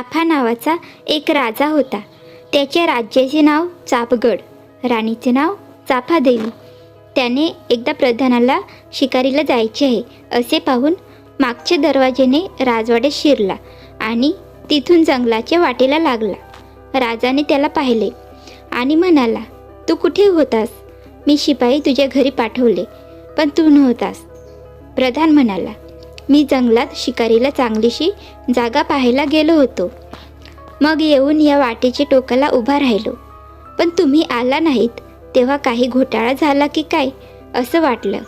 चाफा नावाचा एक राजा होता. त्याच्या राज्याचे नाव चापगड राणीचे नाव चाफादेवी. त्याने एकदा प्रधानाला शिकारीला जायचे आहे असे पाहून मागच्या दरवाजेने राजवाड्यात शिरला आणि तिथून जंगलाच्या वाटेला लागला. राजाने त्याला पाहिले आणि म्हणाला तू कुठे होतास? मी शिपाई तुझ्या घरी पाठवले पण तू नव्हतास. प्रधान म्हणाला मी जंगलात शिकारीला चांगलीशी जागा पाहायला गेलो होतो. मग येऊन या वाटेच्या टोकाला उभा राहिलो. पण तुम्ही आला नाहीत तेव्हा काही घोटाळा झाला की काय असं वाटलं.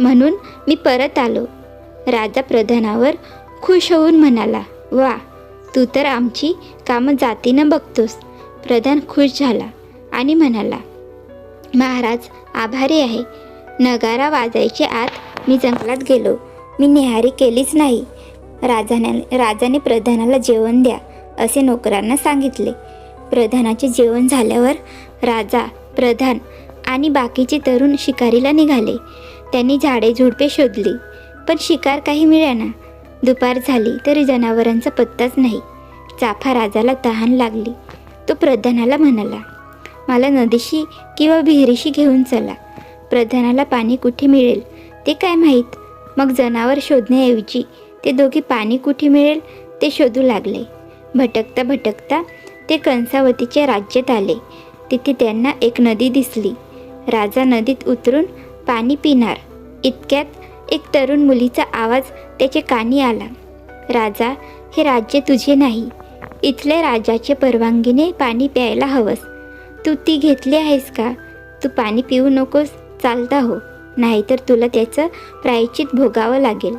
म्हणून मी परत आलो. राजा प्रधानावर खुश होऊन म्हणाला वा तू तर आमची कामं जातीनं बघतोस. प्रधान खुश झाला आणि म्हणाला महाराज आभारी आहे. नगारा वाजायचे आत मी जंगलात गेलो. मी निहारी केलीच नाही. राजाने राजाने प्रधानाला जेवण द्या असे नोकरांना सांगितले. प्रधानाचे जेवण झाल्यावर राजा प्रधान आणि बाकीचे तरुण शिकारीला निघाले. त्यांनी झाडे झुडपे शोधली पण शिकार काही मिळेना. दुपार झाली तरी जनावरांचा पत्ताच नाही. चाफा राजाला तहान लागली. तो प्रधानाला म्हणाला मला नदीशी किंवा विहिरीशी घेऊन चला. प्रधानाला पाणी कुठे मिळेल ते काय माहीत? मग जनावर शोधण्याऐवजी ते दोघे पाणी कुठे मिळेल ते शोधू लागले. भटकता भटकता ते कंसावतीच्या राज्यात आले. तिथे त्यांना एक नदी दिसली. राजा नदीत उतरून पाणी पिणार. इतक्यात एक तरुण मुलीचा आवाज त्याच्या कानी आला. राजा हे राज्य तुझे नाही. इथल्या राजाच्या परवानगीने पाणी प्यायला हवंस. तू ती घेतली आहेस का? तू पाणी पिऊ नकोस. चालता हो. नाहीतर तुला त्याचं प्रायचित भोगावं लागेल.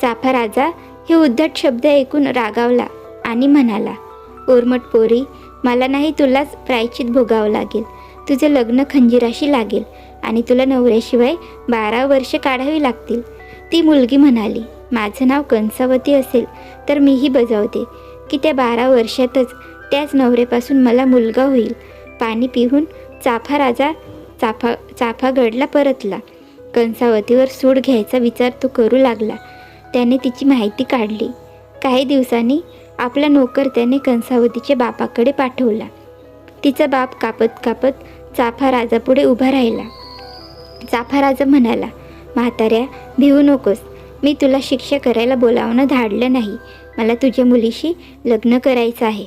चाफा राजा हे उद्धट शब्द ऐकून रागावला आणि म्हणाला ओरमट पोरी मला नाही तुलाच प्रायचित भोगावं लागेल. तुझं लग्न खंजिराशी लागेल आणि तुला नवऱ्याशिवाय बारा वर्ष काढावी लागतील. ती मुलगी म्हणाली माझं नाव कंसावती असेल तर मीही बजावते की त्या बारा वर्षातच त्याच नवऱ्यापासून मला मुलगा होईल. पाणी पिऊन चाफा राजा चाफा चाफागडला परतला. कंसावतीवर सूड घ्यायचा विचार तो करू लागला. त्याने तिची माहिती काढली. काही दिवसांनी आपला नोकर त्याने कंसावतीच्या बापाकडे पाठवला. तिचा बाप कापत कापत चाफा राजापुढे उभा राहिला. चाफा राजा म्हणाला म्हाताऱ्या भिवू नकोस. मी तुला शिक्षा करायला बोलावणं धाडलं नाही. मला तुझ्या मुलीशी लग्न करायचं आहे.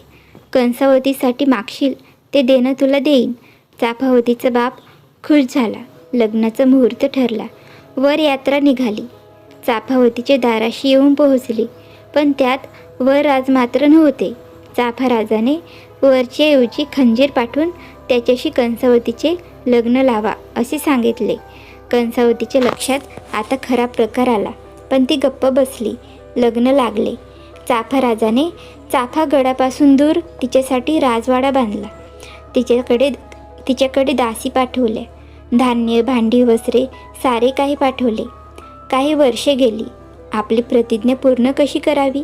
कंसावतीसाठी मागशील ते देणं तुला देईन. चाफावतीचा बाप खुश झाला. लग्नाचा मुहूर्त ठरला. वर यात्रा निघाली. चाफावतीच्या दाराशी येऊन पोहोचली. पण त्यात वर राज मात्र नव्हते. चाफा राजाने वरच्या ऐवजी खंजीर पाठवून त्याच्याशी कंसावतीचे लग्न लावा असे सांगितले. कंसावतीच्या लक्षात आता खरा प्रकार आला. पण ती गप्प बसली. लग्न लागले. चाफा राजाने चाफा गडापासून दूर तिच्यासाठी राजवाडा बांधला. तिच्याकडे तिच्याकडे दासी पाठवल्या धान्य भांडी वस्त्रे सारे काही पाठवले. काही वर्षे गेली. आपली प्रतिज्ञा पूर्ण कशी करावी?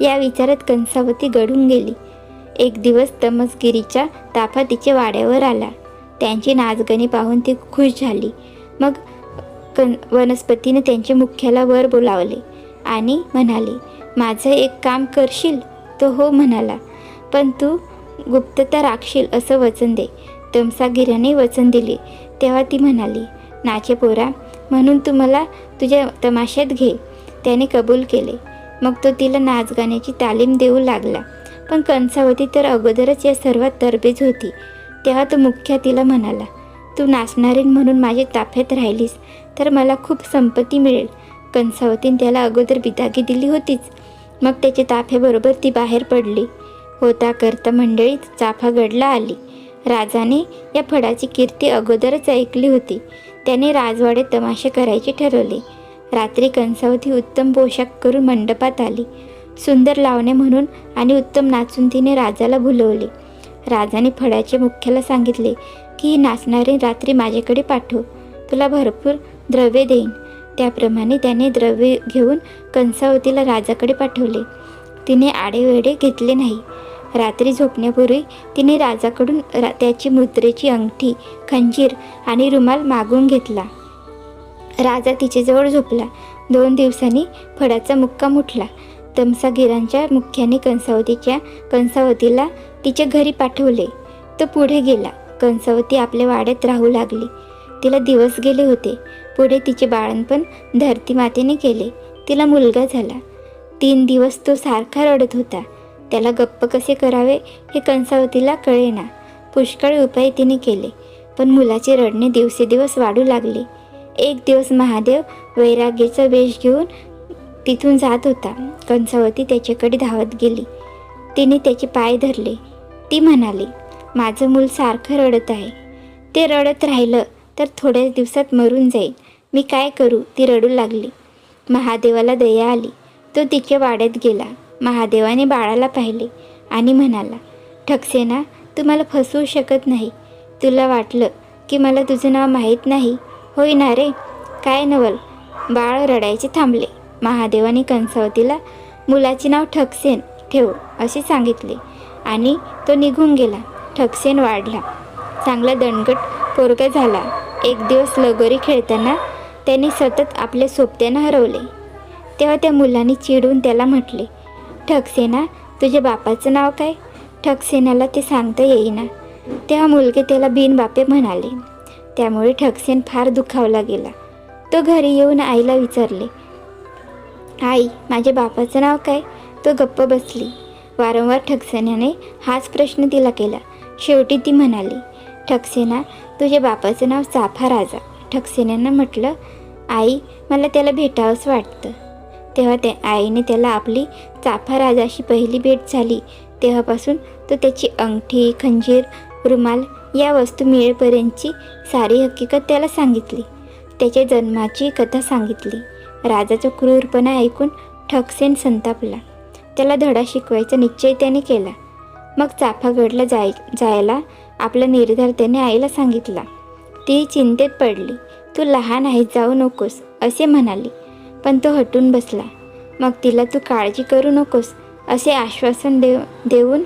या विचारात कंसावती गढून गेली. एक दिवस तमसगिरीच्या ताफा तिच्या वाड्यावर आला. त्यांची नाचगणी पाहून ती खुश झाली. मग कन वनस्पतीने त्यांच्या मुख्याला वर बोलावले आणि म्हणाले माझं एक काम करशील? तो हो म्हणाला पण तू गुप्तता राखशील असं वचन दे. तमसागिरीने वचन दिले. तेव्हा ती म्हणाली नाचे पोरा म्हणून तू मला तुझ्या तमाशात घे. त्याने कबूल केले. मग तो तिला नाच गाण्याची तालीम देऊ लागला. पण कंसावती तर अगोदरच या सर्वात तरबेज होती. तेव्हा तो मुख्य तिला म्हणाला तू नाचणारी म्हणून माझ्या ताफ्यात राहिलीस तर मला खूप संपत्ती मिळेल कंसावतीने त्याला अगोदर बिदागी दिली होतीच. मग त्याच्या ताफ्याबरोबर ती बाहेर पडली. होता करता मंडळी चाफागडला आली. राजाने या फळाची कीर्ती अगोदरच ऐकली होती. त्याने राजवाडे तमाशे करायचे ठरवले. रात्री कंसावती उत्तम पोशाख करून मंडपात आली. सुंदर लावणे म्हणून आणि उत्तम नाचून तिने राजाला भुलवले. राजाने फळाचे मुख्याला सांगितले की ही नाचणारी रात्री माझ्याकडे पाठव. तुला भरपूर द्रव्य देईन. त्याप्रमाणे त्याने द्रव्य घेऊन कंसावतीला राजाकडे पाठवले. तिने आडेवेडे घेतले नाही. रात्री झोपण्यापूर्वी तिने राजाकडून रा त्याची मुद्रेची अंगठी खंजीर आणि रुमाल मागून घेतला. राजा तिच्याजवळ झोपला. दोन दिवसांनी फडाचा मुक्काम उठला. तमसागिरांच्या मुख्याने कंसावतीच्या कंसावतीला तिच्या घरी पाठवले. तो पुढे गेला. कंसावती आपल्या वाड्यात राहू लागली. तिला दिवस गेले होते. पुढे तिचे बाळणपण धरती मातेने केले. तिला मुलगा झाला. तीन दिवस तो सारखा रडत होता. त्याला गप्प कसे करावे हे कंसावतीला कळेना. पुष्कळ उपाय तिने केले पण मुलाचे रडणे दिवसेदिवस वाढू लागले. एक दिवस महादेव वैराग्याचा वेश घेऊन तिथून जात होता. कंसावती त्याच्याकडे धावत गेली. तिने त्याचे पाय धरले. ती म्हणाली माझं मूल सारखं रडत आहे. ते रडत राहिलं तर थोड्याच दिवसात मरून जाईल. मी काय करू? ती रडू लागली. महादेवाला दया आली. तो तिच्या वाड्यात गेला. महादेवाने बाळाला पाहिले आणि म्हणाला ठकसेना तू मला फसवू शकत नाही. तुला वाटलं की मला तुझं नाव माहीत नाही. होय ना रे? काय नवल? बाळ रडायचे थांबले. महादेवाने कंसावतीला मुलाचे नाव ठकसेन ठेव असे सांगितले आणि तो निघून गेला. ठकसेन वाढला. चांगला दणकट पोरगा झाला. एक दिवस लगोरी खेळताना त्याने सतत आपल्या सोबत्यानं हरवले. तेव्हा त्या मुलाने चिडून त्याला म्हटले ठकसेना तुझ्या बापाचं नाव काय? ठकसेनाला ते सांगता येईना. तेव्हा मुलगे त्याला बिनबापे म्हणाले. त्यामुळे ठकसेन फार दुखावला गेला. तो घरी येऊन आईला विचारले आई माझ्या बापाचं नाव काय? तो गप्प बसली. वारंवार ठकसेनाने हाच प्रश्न तिला केला. शेवटी ती म्हणाली ठकसेना तुझ्या बापाचं नाव चाफा राजा. ठकसेनानं म्हटलं आई मला त्याला भेटावंच वाटतं. तेव्हा त्या आईने त्याला आपली चाफा राजाशी पहिली भेट झाली. तेव्हापासून तो त्याची अंगठी खंजीर रुमाल या वस्तू मिळेपर्यंतची सारी हकीकत त्याला सांगितली. त्याच्या जन्माची कथा सांगितली. राजाचा क्रूरपणा ऐकून ठकसेन संतापला. त्याला धडा शिकवायचा निश्चय त्याने केला. मग चाफागडला जाय जायला आपला निर्धार त्याने आईला सांगितला. ती चिंतेत पडली. तू लहान आहे जाऊ नकोस असे म्हणाली. पण तो हटून बसला. मग तिला तू काळजी करू नकोस असे आश्वासन देव देऊन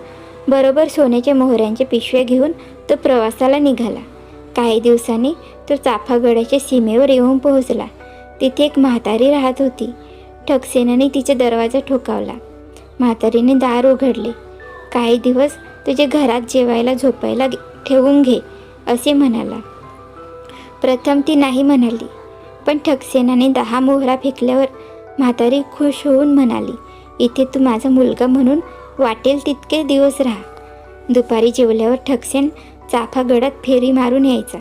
बरोबर सोन्याच्या मोहऱ्यांच्या पिशव्या घेऊन तो प्रवासाला निघाला. काही दिवसांनी तो चाफागडाच्या सीमेवर येऊन पोहोचला. तिथे एक म्हातारी राहत होती. ठकसेनाने तिचा दरवाजा ठोकावला. म्हातारीने दार उघडले. काही दिवस तुझे घरात जेवायला झोपायला ठेवून घे असे म्हणाला. प्रथम ती नाही म्हणाली. पण ठकसेनाने दहा मोहरा फेकल्यावर म्हातारी खुश होऊन म्हणाली इथे तू माझा मुलगा म्हणून वाटेल तितके दिवस राहा. दुपारी जेवल्यावर ठकसेन चाफागडात फेरी मारून यायचा.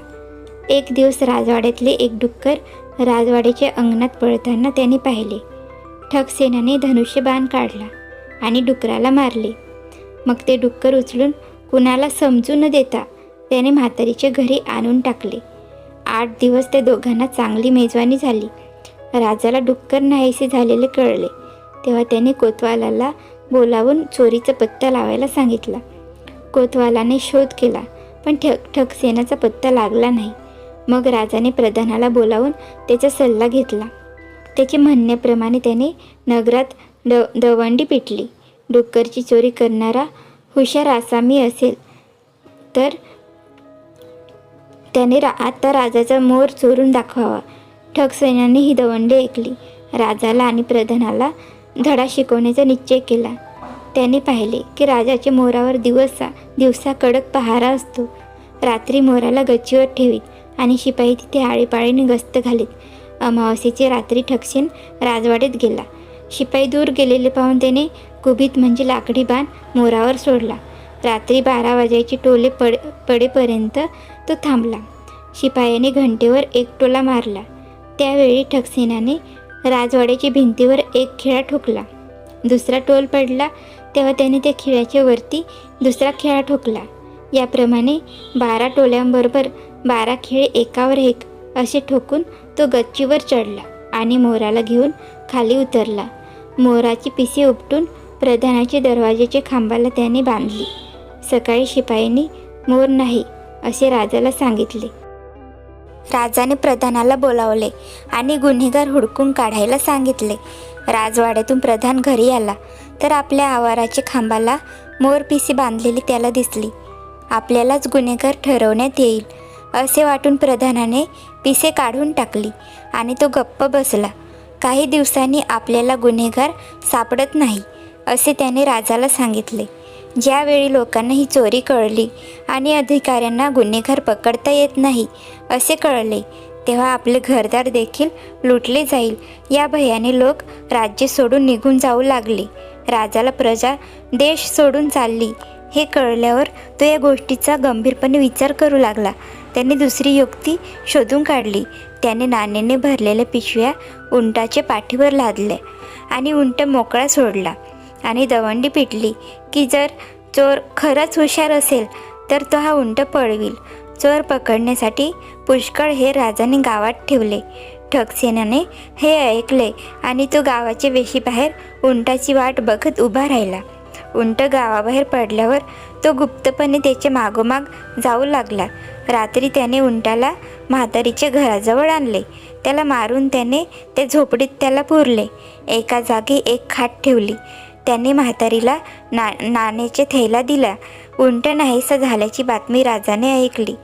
एक दिवस राजवाड्यातले एक डुक्कर राजवाड्याच्या अंगणात पळताना त्याने पाहिले. ठकसेनाने धनुष्यबाण काढला आणि डुकराला मारले. मग ते डुक्कर उचलून कुणाला समजू न देता त्याने म्हातारीच्या घरी आणून टाकले. आठ दिवस त्या दोघांना चांगली मेजवानी झाली. राजाला डुक्कर नाहीसे झालेले कळले. तेव्हा त्याने कोतवालाला बोलावून चोरीचा पत्ता लावायला सांगितला. कोतवालाने शोध केला पण ठक ठकसेनाचा पत्ता लागला नाही. मग राजाने प्रधानाला बोलावून त्याचा सल्ला घेतला. त्याचे म्हणण्याप्रमाणे त्याने नगरात ड दवंडी पिटली. डुक्करची चोरी करणारा हुशार आसामी असेल तर त्याने रा आता राजाचा मोर चोरून दाखवावा. ठगसैन्याने ही दवंडी ऐकली. राजाला आणि प्रधानाला धडा शिकवण्याचा निश्चय केला. त्याने पाहिले की राजाच्या मोरावर दिवसा दिवसा कडक पहारा असतो. रात्री मोराला गच्चीवर ठेवीत आणि शिपाई तिथे आळीपाळीने गस्त घालीत. अमावस्येची रात्री ठकसेन राजवाड्यात गेला. शिपाई दूर गेलेले पाहून त्याने कुबीत म्हणजे लाकडी बाण मोरावर सोडला. रात्री बारा वाजायची टोले पड पडेपर्यंत तो थांबला. शिपायाने घंटेवर एक टोला मारला. त्यावेळी ठकसेनाने राजवाड्याच्या भिंतीवर एक खिळा ठोकला. दुसरा टोल पडला तेव्हा त्याने त्या खिळ्याच्या वरती दुसरा खिळा ठोकला. याप्रमाणे बारा टोल्यांबरोबर बारा खिळे एकावर एक असे ठोकून तो गच्चीवर चढला आणि मोराला घेऊन खाली उतरला. मोराची पिसे उपटून प्रधानाच्या दरवाजाच्या खांबाला त्याने बांधली. सकाळी शिपायांनी मोर नाही असे राजाला सांगितले. राजाने प्रधानाला बोलावले आणि गुन्हेगार हुडकून काढायला सांगितले. राजवाड्यातून प्रधान घरी आला तर आपल्या आवाराच्या खांबाला मोरपिसी बांधलेली त्याला दिसली. आपल्यालाच गुन्हेगार ठरवण्यात येईल असे वाटून प्रधानाने पिसे काढून टाकली आणि तो गप्प बसला. काही दिवसांनी आपल्याला गुन्हेगार सापडत नाही असे त्याने राजाला सांगितले. ज्यावेळी लोकांना ही चोरी कळली आणि अधिकाऱ्यांना गुन्हेगार पकडता येत नाही असे कळले तेव्हा आपले घरदार देखील लुटले जाईल. या भयाने लोक राज्य सोडून निघून जाऊ लागले. राजाला प्रजा देश सोडून चालली. हे कळल्यावर तो या गोष्टीचा गंभीरपणे विचार करू लागला. त्याने दुसरी युक्ती शोधून काढली. त्याने नाण्याने भरलेल्या पिशव्या उंटाच्या पाठीवर लादल्या आणि उंट मोकळा सोडला. आणि दवंडी पिटली की जर चोर खरंच हुशार असेल तर तो हा उंट पळविल. चोर पकडण्यासाठी पुष्कळ हे राजाने गावात ठेवले. ठगसेनाने हे ऐकले आणि तो गावाच्या वेशीबाहेर उंटाची वाट बघत उभा राहिला. उंट गावाबाहेर पडल्यावर तो गुप्तपणे त्याच्या मागोमाग जाऊ लागला. रात्री त्याने उंटाला म्हातारीच्या घराजवळ आणले. त्याला मारून त्याने त्या झोपडीत त्याला पुरले. एका जागी एक खाट ठेवली. त्याने म्हातारीला ना नाण्याचे थैला दिला. उंट नाहीसा झाल्याची बातमी राजाने ऐकली.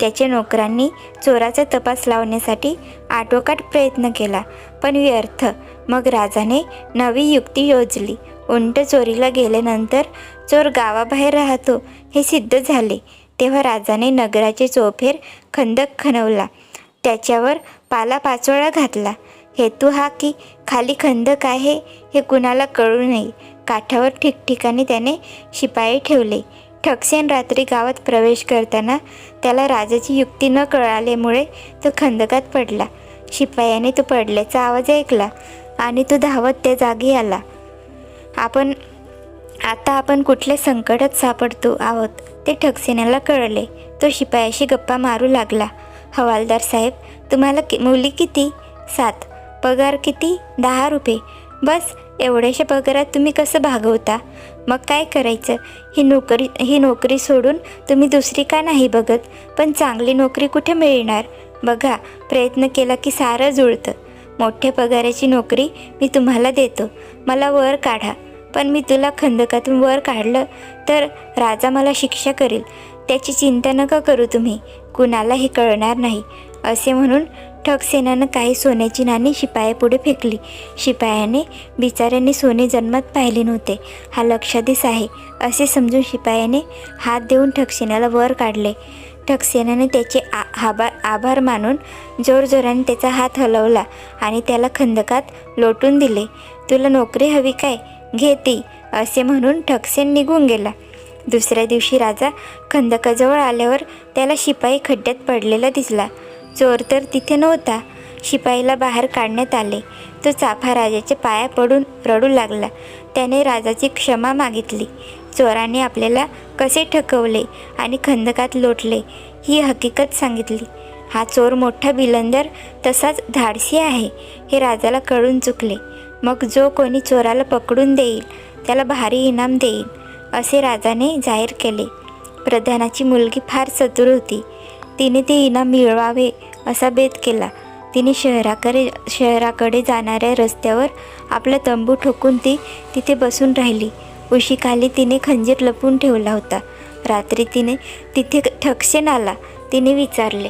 त्याच्या नोकरांनी चोराचा तपास लावण्यासाठी आटोकाट प्रयत्न केला पण व्यर्थ. मग राजाने नवी युक्ती योजली. उंट चोरीला गेल्यानंतर चोर गावाबाहेर राहतो हे सिद्ध झाले. तेव्हा राजाने नगराचे चोफेर खंदक खणवला. त्याच्यावर पाला पाचोळा घातला. हेतू हा की खाली खंदक आहे हे कुणाला कळू नये. काठावर ठिकठिकाणी त्याने शिपाई ठेवले. ठकसेन रात्री गावात प्रवेश करताना त्याला राजाची युक्ती न कळाल्यामुळे तो खंदकात पडला. शिपायाने तो पडल्याचा आवाज ऐकला आणि तो धावत त्या जागी आला. आपण आता आपण कुठल्या संकटात सापडतो आहोत? ते ठकसेनाला कळले. तो शिपायाशी गप्पा मारू लागला. हवालदार साहेब तुम्हाला कि मुली किती? सात. पगार किती? दहा रुपये. बस एवढ्याशा पगारात तुम्ही कसं भागवता? मग काय करायचं? ही नोकरी ही नोकरी सोडून तुम्ही दुसरी का नाही बघत? पण चांगली नोकरी कुठे मिळणार? बघा प्रयत्न केला की सारं जुळतं. मोठ्या पगाराची नोकरी मी तुम्हाला देतो. मला वर काढा. पण मी तुला खंदकातून वर काढलं तर राजा मला शिक्षा करेल. त्याची चिंता नका करू तुम्ही. कुणालाही कळणार नाही. असे म्हणून ठगसेनानं काही सोन्याची नाणी शिपायापुढे फेकली. शिपायाने बिचाऱ्यांनी सोने जन्मात पाहिले नव्हते. हा लक्षाधीस आहे असे समजून शिपायाने हात देऊन ठगसेनाला वर काढले. ठगसेनाने त्याचे आ आभार आभार मानून जोरजोराने त्याचा हात हलवला आणि त्याला खंदकात लोटून दिले. तुला नोकरी हवी काय? घे ती असे म्हणून ठकसेन निघून गेला. दुसऱ्या दिवशी राजा खंदकाजवळ आल्यावर त्याला शिपाई खड्ड्यात पडलेला दिसला. चोर तर तिथे नव्हता. शिपाईला बाहेर काढण्यात आले. तो चाफा राजाच्या पाया पडून रडू लागला. त्याने राजाची क्षमा मागितली. चोराने आपल्याला कसे ठकवले आणि खंदकात लोटले ही हकीकत सांगितली. हा चोर मोठा बिलंदर तसाच धाडसी आहे हे राजाला कळून चुकले. मग जो कोणी चोराला पकडून देईल त्याला भारी इनाम देईल असे राजाने जाहीर केले. प्रधानाची मुलगी फार चतुर होती. तिने ते इनाम मिळवावे असा बेत केला. तिने शहराकडे शहराकडे जाणाऱ्या रस्त्यावर आपला तंबू ठोकून ती तिथे बसून राहिली. उशीखाली तिने खंजीर लपून ठेवला होता. रात्री तिने तिथे ठकसेन आला. तिने विचारले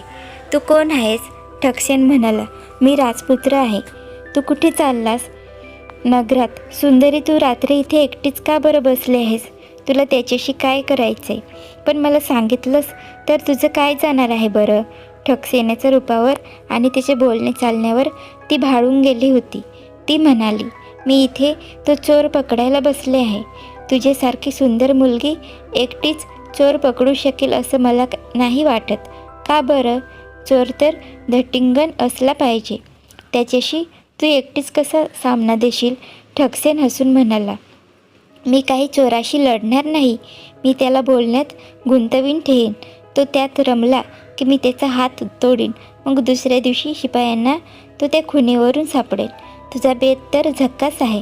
तू कोण आहेस? ठकसेन म्हणाला मी राजपुत्र आहे. तू कुठे चाललास? नगरात. सुंदरी तू रात्री इथे एकटीच का बरं बसले आहेस? तुला त्याच्याशी काय करायचं आहे पण मला सांगितलंस तर तुझं काय जाणार आहे बरं? ठकसेनाच्या रूपावर आणि त्याचे बोलणे चालण्यावर ती भाळून गेली होती. ती म्हणाली मी इथे तो चोर पकडायला बसले आहे. तुझ्यासारखी सुंदर मुलगी एकटीच चोर पकडू शकेल असं मला नाही वाटत. का बरं? चोर तर धटिंगण असला पाहिजे. त्याच्याशी तू एकटीच कसा सामना देशील? ठकसेन हसून म्हणाला मी काही चोराशी लढणार नाही. मी त्याला बोलण्यात गुंतवीन ठेवीन तो त्यात रमला की मी त्याचा हात तोडीन. मग दुसऱ्या दिवशी शिपायांना तो त्या खुणेवरून सापडेल. तुझा बेत तर झक्काच आहे.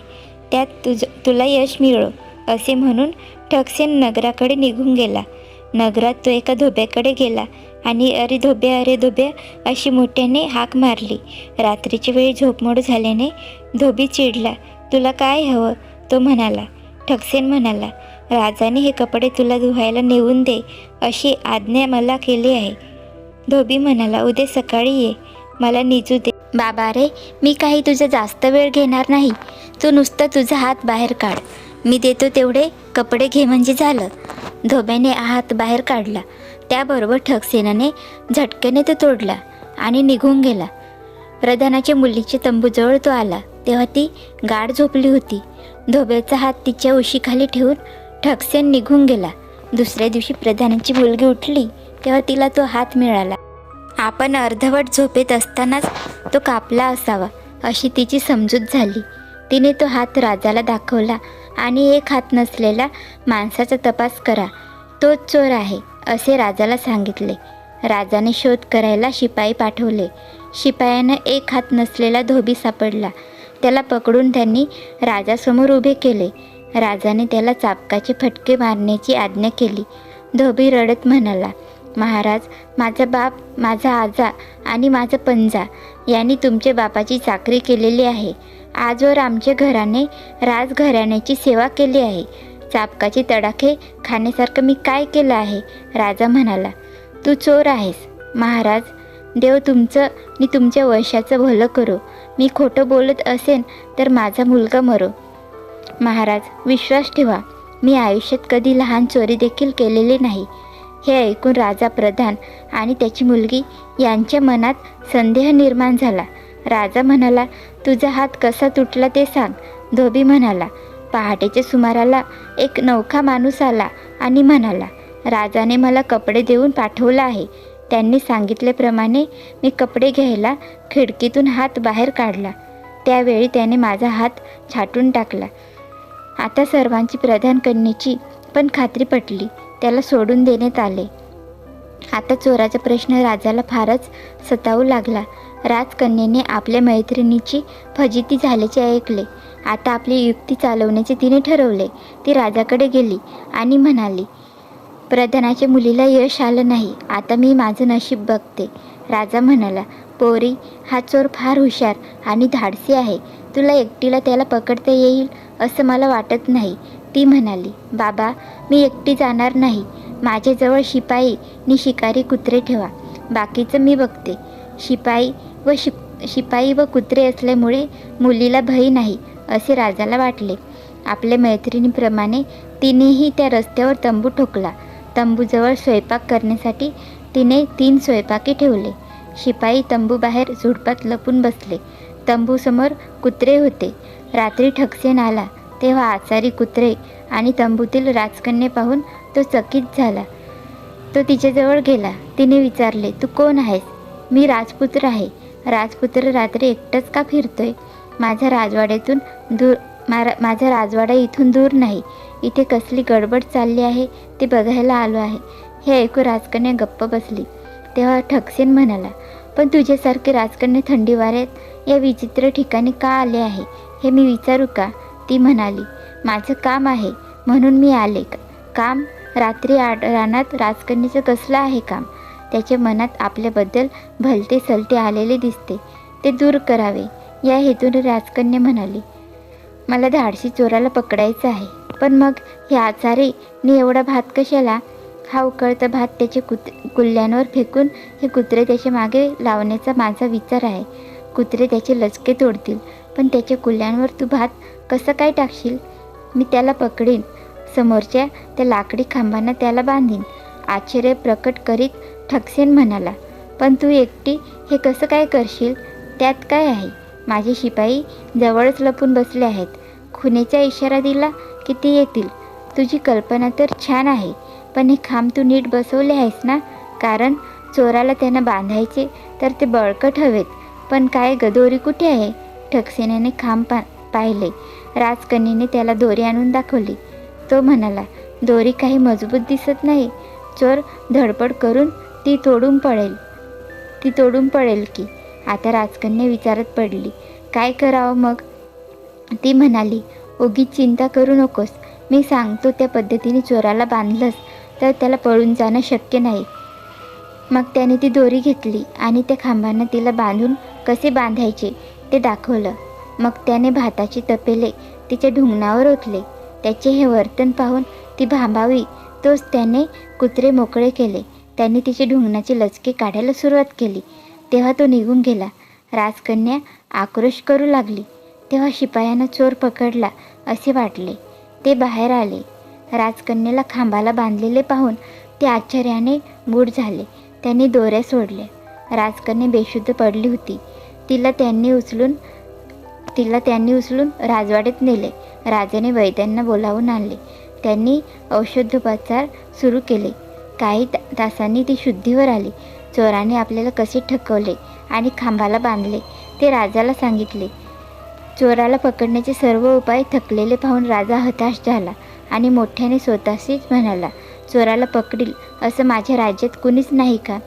त्यात तुझ तुला यश मिळो असे म्हणून ठकसेन नगराकडे निघून गेला. नगरात तो एका धोब्याकडे गेला आणि अरे धोब्या अरे धोब्या अशी मोठ्याने हाक मारली. रात्रीच्या वेळी झोपमोड झाल्याने धोबी चिडला. तुला काय हवं? तो म्हणाला. ठकसेन म्हणाला. राजाने हे कपडे तुला धुवायला नेऊन दे अशी आज्ञा मला केली आहे. धोबी म्हणाला उद्या सकाळी ये मला निजू दे. बाबा रे मी काही तुझा जास्त वेळ घेणार नाही. तू नुसतं तुझा हात बाहेर काढ. मी देतो तेवढे कपडे घे म्हणजे झालं. धोब्याने हात बाहेर काढला. त्याबरोबर ठकसेनाने झटक्याने तो तोडला आणि निघून गेला. प्रधानाच्या मुलीच्या तंबूजवळ तो आला. तेव्हा ती गाढ झोपली होती. धोब्याचा हात तिच्या उशीखाली ठेवून ठकसेन निघून गेला. दुसऱ्या दिवशी प्रधानाची मुलगी उठली तेव्हा तिला तो हात मिळाला. आपण अर्धवट झोपेत असतानाच तो कापला असावा अशी तिची समजूत झाली. तिने तो हात राजाला दाखवला आणि एक हात नसलेला माणसाचा तपास करा. तोच चोर आहे असे राजाला सांगितले. राजाने शोध करायला शिपाई पाठवले. शिपायानं एक हात नसलेला धोबी सापडला. त्याला पकडून त्यांनी राजासमोर उभे केले. राजाने त्याला चापकाचे फटके मारण्याची आज्ञा केली. धोबी रडत म्हणाला महाराज माझा बाप माझा आजा आणि माझा पंजा यांनी तुमच्या बापाची चाकरी केलेली आहे. आजवर आमच्या घराने राजघराण्याची सेवा केली आहे. चापकाचे तडाखे खाण्यासारखं मी काय केलं आहे? राजा म्हणाला तू चोर आहेस. महाराज देव तुमचं आणि तुमच्या वशाचं भलं करो. मी खोटं बोलत असेन तर माझा मुलगा मरो. महाराज विश्वास ठेवा. मी आयुष्यात कधी लहान चोरी देखील केलेली नाही. हे ऐकून राजा प्रधान आणि त्याची मुलगी यांच्या मनात संदेह निर्माण झाला. राजा म्हणाला तुझा हात कसा तुटला ते सांग. धोबी म्हणाला पहाटेच्या सुमाराला एक नौखा माणूस आला आणि म्हणाला राजाने मला कपडे देऊन पाठवलं आहे. त्यांनी सांगितल्याप्रमाणे मी कपडे घ्यायला खिडकीतून हात बाहेर काढला. त्यावेळी त्याने माझा हात छाटून टाकला. आता सर्वांची प्रधान कन्येची पण खात्री पटली. त्याला सोडून देण्यात आले. आता चोराचा प्रश्न राजाला फारच सतावू लागला. राजकन्येने आपल्या मैत्रिणीची फजिती झाल्याचे ऐकले. आता आपली युक्ती चालवण्याचे तिने ठरवले. ती राजाकडे गेली आणि म्हणाली प्रधानाच्या मुलीला यश आलं नाही. आता मी माझं नशीब बघते. राजा म्हणाला पोरी हा चोर फार हुशार आणि धाडसी आहे. तुला एकटीला त्याला पकडता येईल असं मला वाटत नाही. ती म्हणाली बाबा मी एकटी जाणार नाही. माझ्याजवळ शिपाई नि शिकारी कुत्रे ठेवा. बाकीचं मी बघते. शिपाई व शिप शिपाई व कुत्रे असल्यामुळे मुलीला भय नाही असे राजाला वाटले. आपल्या मैत्रिणीप्रमाणे तिनेही त्या रस्त्यावर तंबू ठोकला. तंबूजवळ स्वयंपाक करण्यासाठी तिने तीन स्वयंपाकी ठेवले. शिपाई तंबूबाहेर झुडपात लपून बसले. तंबूसमोर कुत्रे होते. रात्री ठकसेन आला तेव्हा आचारी कुत्रे आणि तंबूतील राजकन्ये पाहून तो चकित झाला. तो तिच्याजवळ गेला. तिने विचारले तू कोण आहेस? मी राजपुत्र आहे. राजपुत्र रात्री एकटंच का फिरतोय? माझ्या राजवाड्यातून दूर मारा माझा राजवाडा इथून दूर नाही. इथे कसली गडबड चालली आहे ते बघायला आलो आहे. हे ऐकू राजकन्या गप्प बसली. तेव्हा ठकसेन म्हणाला पण तुझ्यासारखे राजकन्या थंडी वाऱ्यात या विचित्र ठिकाणी का आले आहे हे मी विचारू का? ती म्हणाली माझं काम आहे म्हणून मी आले. काम रात्री आड रानात राजकन्याचं कसलं आहे काम? त्याच्या मनात आपल्याबद्दल भलते सलते आलेले दिसते. ते दूर करावे. या हेतूने राजकन्या म्हणाली मला धाडशी चोराला पकडायचं आहे. पण मग हे आचारी मी एवढा भात कशाला हा उकळता भात त्याचे कुत कुल्ल्यांवर फेकून हे कुत्रे त्याच्यामागे लावण्याचा माझा विचार आहे. कुत्रे त्याचे लचके तोडतील पण त्याच्या कुल्ल्यांवर तू भात कसं काय टाकशील? मी त्याला पकडेन समोरच्या त्या लाकडी खांबांना त्याला बांधीन आश्चर्य प्रकट करीत ठकसेन म्हणाला पण तू एकटी हे कसं काय करशील? त्यात काय आहे? माझे शिपाई जवळच लपून बसले आहेत. खुनेचा इशारा दिला की ते येतील. तुझी कल्पना तर छान आहे. पण हे खांब तू नीट बसवले आहेस ना? कारण चोराला त्यांना बांधायचे तर ते बळकट हवेत. पण काय ग दोरी कुठे आहे? ठकसेने खांब पा पाहिले. राजकन्याने त्याला दोरी आणून दाखवली. तो म्हणाला दोरी काही मजबूत दिसत नाही. चोर धडपड करून ती तोडून पडेल ती तोडून पडेल की. आता राजकन्या विचारत पडली काय करावं मग? ती म्हणाली उगीच चिंता करू नकोस. मी सांगतो त्या पद्धतीने चोराला बांधलंस. तर त्याला पळून जाणं शक्य नाही. मग त्याने ती दोरी घेतली आणि त्या खांबांना तिला बांधून कसे बांधायचे ते दाखवलं. मग त्याने भाताची तपेले तिच्या ढुंगणावर ओतले. त्याचे हे वर्तन पाहून ती भांबावी तोच त्याने कुत्रे मोकळे केले. त्याने तिचे ढुंगणाचे लचके काढायला सुरुवात केली. तेव्हा तो निघून गेला. राजकन्या आक्रोश करू लागली. तेव्हा शिपायांना चोर पकडला असे वाटले. ते बाहेर आले. राजकन्याला खांबाला बांधलेले पाहून ते आश्चर्याने मूढ झाले. त्यांनी दोऱ्या सोडले. राजकन्या बेशुद्ध पडली होती. तिला त्यांनी उचलून तिला त्यांनी उचलून राजवाड्यात नेले. राजाने वैद्यांना बोलावून आणले. त्यांनी औषधोपचार सुरू केले. काही तासांनी ती शुद्धीवर आली. चोराने आपल्याला कसे ठकवले आणि खांबाला बांधले ते राजाला सांगितले. चोराला पकडण्याचे सर्व उपाय थकलेले पाहून राजा हताश झाला. आणि मोठ्याने स्वतःशीच म्हणाला चोराला पकडील असं माझ्या राज्यात कुणीच नाही का?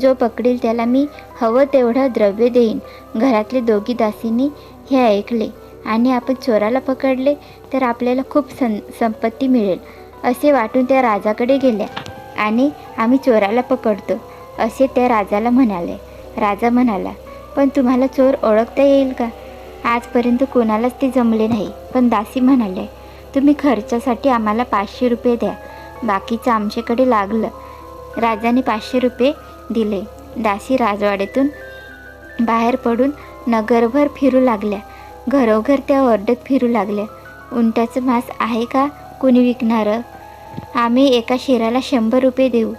जो पकडील त्याला मी हवं तेवढं द्रव्य देईन. घरातले दोघी दासींनी हे ऐकले. आणि आपण चोराला पकडले तर आपल्याला खूप सं संपत्ती मिळेल असे वाटून त्या राजाकडे गेल्या. आणि आम्ही चोराला पकडतो असे त्या राजाला म्हणाले. राजा म्हणाला पण तुम्हाला चोर ओळखता येईल का? आजपर्यंत कोणालाच ते जमले नाही. पण दासी म्हणाले तुम्ही खर्चासाठी आम्हाला पाचशे रुपये द्या. बाकीचं आमच्याकडे लागलं. राजाने पाचशे रुपये दिले. दासी राजवाड्यातून बाहेर पडून नगरभर फिरू लागल्या. घरोघर त्या ओरडत फिरू लागल्या. उंटाचं मांस आहे का? कोणी विकणारं? आम्ही एका शेराला शंभर रुपये देऊ.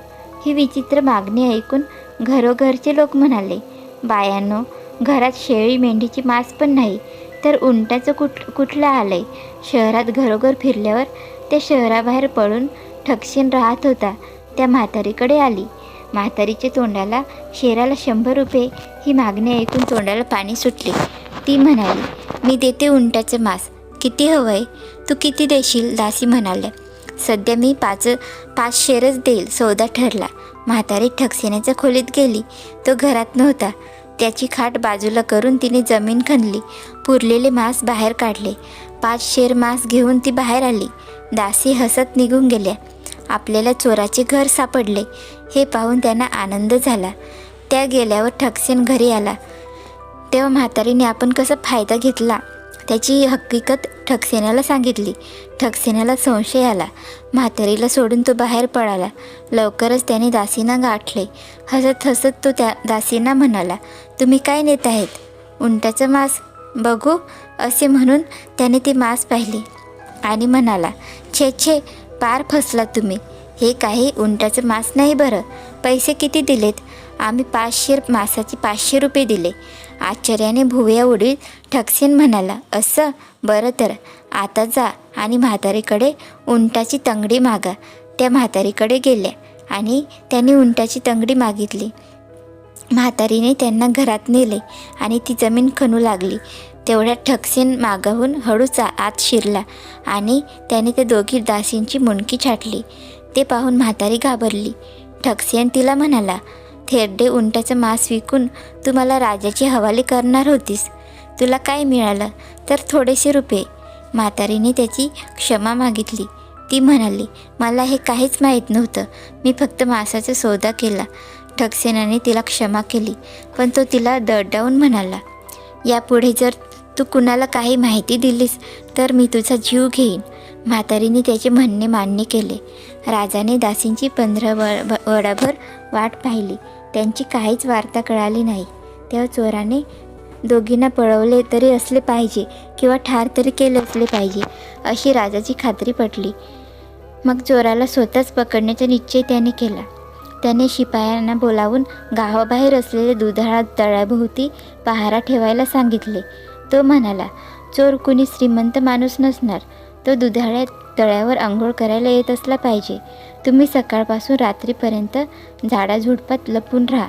ही विचित्र मागणी ऐकून घरोघरचे लोक म्हणाले बायांनो घरात शेळी मेंढीची मांस पण नाही. तर उंटाचं कुठ कुठलं आलं आहे शहरात घरोघर फिरल्यावर त्या शहराबाहेर पडून ठकशीन राहत होता. त्या म्हातारीकडे आली. म्हातारीच्या तोंडाला शेराला शंभर रुपये. ही मागणी ऐकून तोंडाला पाणी सुटले. ती म्हणाली मी देते उंटाचं मांस. किती हवं आहे तू किती देशील? दासी म्हणाल्या. सध्या मी पाच पाच शेरच देईल सौदा ठरला. म्हातारी ठकसेनेच्या खोलीत गेली. तो घरात नव्हता. त्याची खाट बाजूला करून तिने जमीन खणली. पुरलेले मांस बाहेर काढले. पाच शेर मांस घेऊन ती बाहेर आली. दासी हसत निघून गेल्या. आपल्याला चोराचे घर सापडले. हे पाहून त्यांना आनंद झाला. त्या गेल्यावर ठकसेन घरी आला. तेव्हा म्हातारीने आपण कसा फायदा घेतला? त्याची हकीकत ठकसेनाला सांगितली. ठकसेनाला संशय आला. म्हातारीला सोडून तो बाहेर पळाला. लवकरच त्याने दासीना गाठले. हसत हसत तो त्या दासीना म्हणाला तुम्ही काय नेत आहेत? उंटाचं मांस? बघू असे म्हणून त्याने ते मांस पाहिले आणि म्हणाला छे छे पार फसला तुम्ही. हे काही उंटाचं मांस नाही बरं. पैसे किती दिलेत? आम्ही पाचशे मासाचे पाचशे रुपये दिले. आश्चर्याने भुवया उडीत ठकसेन म्हणाला असं? बरं तर आता जा आणि म्हातारीकडे उंटाची तंगडी मागा. त्या म्हातारीकडे गेल्या आणि त्यांनी उंटाची तंगडी मागितली. म्हातारीने त्यांना घरात नेले आणि ती जमीन खणू लागली. तेवढ्या ठकसेन मागाहून हळूच आत शिरला आणि त्याने त्या दोघी दासींची मुंडकी छाटली. ते पाहून म्हातारी घाबरली. ठकसेन तिला म्हणाला थेरडे उंटाचं मांस विकून तू मला राजाची हवाली करणार होतीस. तुला काय मिळालं? तर थोडेसे रुपये. म्हातारीने त्याची क्षमा मागितली. ती म्हणाली मला हे काहीच माहीत नव्हतं. मी फक्त मासाचा सौदा केला. ठकसेनाने तिला क्षमा केली पण तो तिला दडडावून म्हणाला यापुढे जर तू कुणाला काही माहिती दिलीस तर मी तुझा जीव घेईन. म्हातारीने त्याचे म्हणणे मान्य केले. राजाने दासींची पंधरा व वडाभर वाट पाहिली. त्यांची काहीच वार्ता कळाली नाही. तेव्हा चोराने दोघींना पळवले तरी असले पाहिजे किंवा ठार तरी केले असले पाहिजे अशी राजाची खात्री पटली. मग चोराला स्वतःच पकडण्याचा निश्चय त्याने केला. त्याने शिपायांना बोलावून गावाबाहेर असलेले दुधाळा तळ्याभोवती पहारा ठेवायला सांगितले. तो म्हणाला चोर कुणी श्रीमंत माणूस नसणार. तो दुधाळ्या तळ्यावर आंघोळ करायला येत असला पाहिजे. तुम्ही सकाळपासून रात्रीपर्यंत झाडाझुडपात लपून राहा.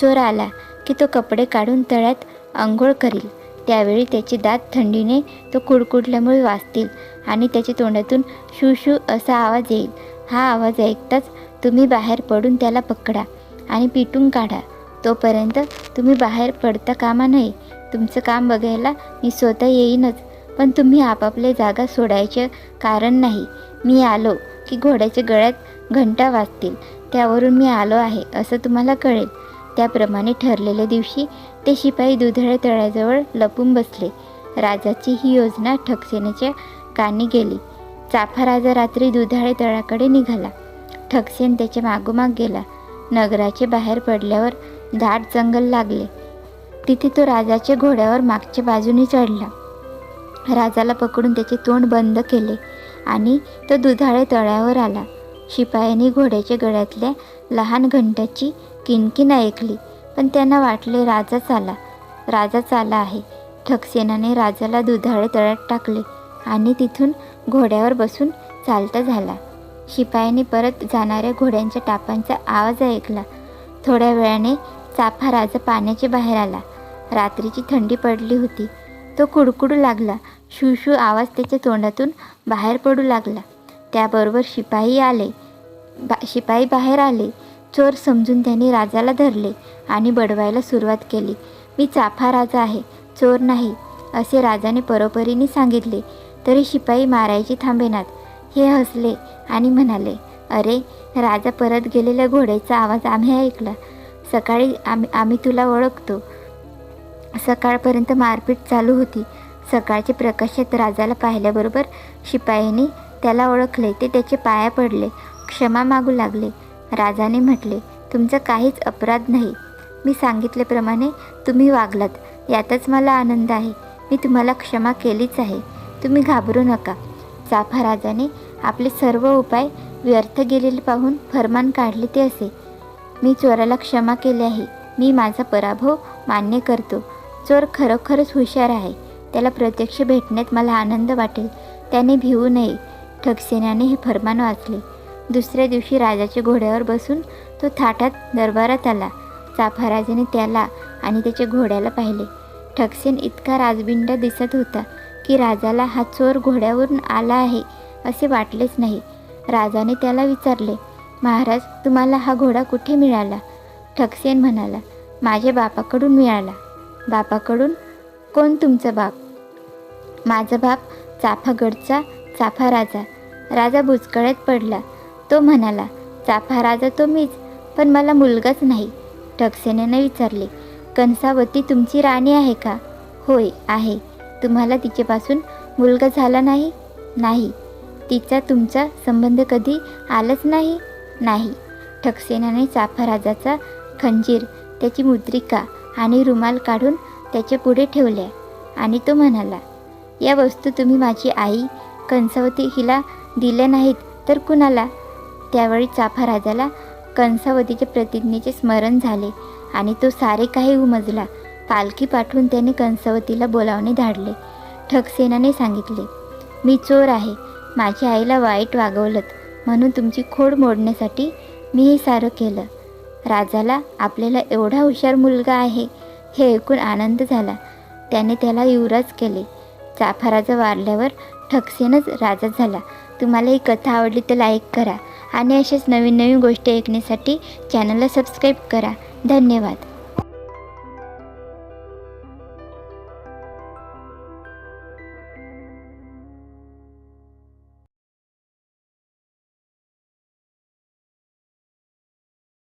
चोर आला की तो कपडे काढून तळ्यात आंघोळ करील. त्यावेळी त्याचे दात थंडीने तो कुडकुडल्यामुळे वाजतील आणि त्याच्या तोंडातून शू शू असा आवाज येईल. हा आवाज ऐकताच तुम्ही बाहेर पडून त्याला पकडा आणि पिटून काढा. तोपर्यंत तुम्ही बाहेर पडता कामा नये. तुमचं काम बघायला मी स्वतः येईनच पण तुम्ही आपापल्या जागा सोडायचे कारण नाही. मी आलो की घोड्याच्या गळ्यात घंटा वाजतील. त्यावरून मी आलो आहे असं तुम्हाला कळेल. त्याप्रमाणे ठरलेल्या दिवशी ते शिपाई दुधळे तळ्याजवळ लपून बसले. राजाची ही योजना ठकसेनेच्या कानी गेली. चाफा राजा रात्री दुधाळे तळ्याकडे निघाला. ठकसेन त्याच्या मागोमाग गेला. नगराचे बाहेर पडल्यावर दाट जंगल लागले. तिथे तो राजाच्या घोड्यावर मागच्या बाजूने चढला. राजाला पकडून त्याचे तोंड बंद केले आणि तो दुधाळे तळ्यावर आला. शिपायाने घोड्याच्या गळ्यातल्या लहान घंटाची किणकिण ऐकली पण त्यांना वाटले राजा चाला राजा चाला आहे. ठकसेनाने राजाला दुधाळे तळ्यात टाकले आणि तिथून घोड्यावर बसून चालता झाला. शिपायाने परत जाणाऱ्या घोड्यांच्या टापांचा आवाज ऐकला. थोड्या वेळाने चाफा राजा पाण्याच्या बाहेर आला. रात्रीची थंडी पडली होती. तो कुडकुडू लागला. शू शू आवाज त्याच्या तोंडातून बाहेर पडू लागला. त्याबरोबर शिपाई आले बा शिपाई बाहेर आले. चोर समजून त्यांनी राजाला धरले आणि बडवायला सुरुवात केली. मी चाफा राजा आहे चोर नाही असे राजाने परोपरीने सांगितले. तरी शिपाई मारायची थांबेनात. हे हसले आणि म्हणाले अरे राजा परत गेलेल्या घोड्याचा आवाज आम्ही ऐकला. सकाळी आम्ही आम्ही तुला ओळखतो. सकाळपर्यंत मारपीट चालू होती. सकाळच्या प्रकाशात राजाला पाहिल्याबरोबर शिपाईने त्याला ओळखले ते त्याचे पाया पडले क्षमा मागू लागले. राजाने म्हटले तुमचं काहीच अपराध नाही. मी सांगितल्याप्रमाणे तुम्ही वागलात. यातच मला आनंद आहे. मी तुम्हाला क्षमा केलीच आहे. तुम्ही घाबरू नका. चाफा राजाने आपले सर्व उपाय व्यर्थ गेलेले पाहून फरमान काढले ते असे मी चोराला क्षमा केली आहे. मी माझा पराभव मान्य करतो. चोर खरोखरच हुशार आहे. त्याला प्रत्यक्ष भेटण्यात मला आनंद वाटेल. त्याने भिवू नये. ठगसेनाने हे फरमान वाचले. दुसऱ्या दिवशी राजाच्या घोड्यावर बसून तो थाटात दरबारात आला. चाफाराजाने त्याला आणि त्याच्या घोड्याला पाहिले. ठकसेन इतका राजबिंडा दिसत होता की राजाला हा चोर घोड्यावरून आला आहे असे वाटलेच नाही. राजाने त्याला विचारले महाराज तुम्हाला हा घोडा कुठे मिळाला? ठकसेन म्हणाला माझ्या बापाकडून मिळाला. बापाकडून? कोण तुमचा बाप? माझा बाप चाफागडचा चाफा राजा राजा बुचकळ्यात पडला. तो म्हणाला चाफा राजा तो मीच पण मला मुलगाच नाही. ठकसेनेनं विचारले कंसावती तुमची राणी आहे का? होय आहे. तुम्हाला तिच्यापासून मुलगा झाला नाही? नाही. तिचा तुमचा संबंध कधी आलाच नाही? नाही. ठकसेनाने चाफा राजाचा खंजीर त्याची मुद्रिका आणि रुमाल काढून त्याच्या पुढे ठेवल्या आणि तो म्हणाला या वस्तू तुम्ही माझी आई कंसावती हिला दिल्या नाहीत तर कुणाला? त्यावेळी चाफा राजाला कंसावतीच्या प्रतिज्ञेचे स्मरण झाले आणि तो सारे काही उमजला. पालखी पाठवून त्याने कंसावतीला बोलावणे धाडले. ठकसेनाने सांगितले मी चोर आहे. माझ्या आईला वाईट वागवलं म्हणून तुमची खोड मोडण्यासाठी मी हे सारं केलं. राजाला आपल्याला एवढा हुशार मुलगा आहे हे ऐकून आनंद झाला. त्याने त्याला युवराज केले. चाफा राजा वारल्यावर ठकसेनच राजा झाला. तुम्हाला ही कथा आवडली तर लाईक करा. आणि अशाच नवीन नवीन गोष्टी ऐकण्यासाठी चॅनलला सबस्क्राईब करा. धन्यवाद.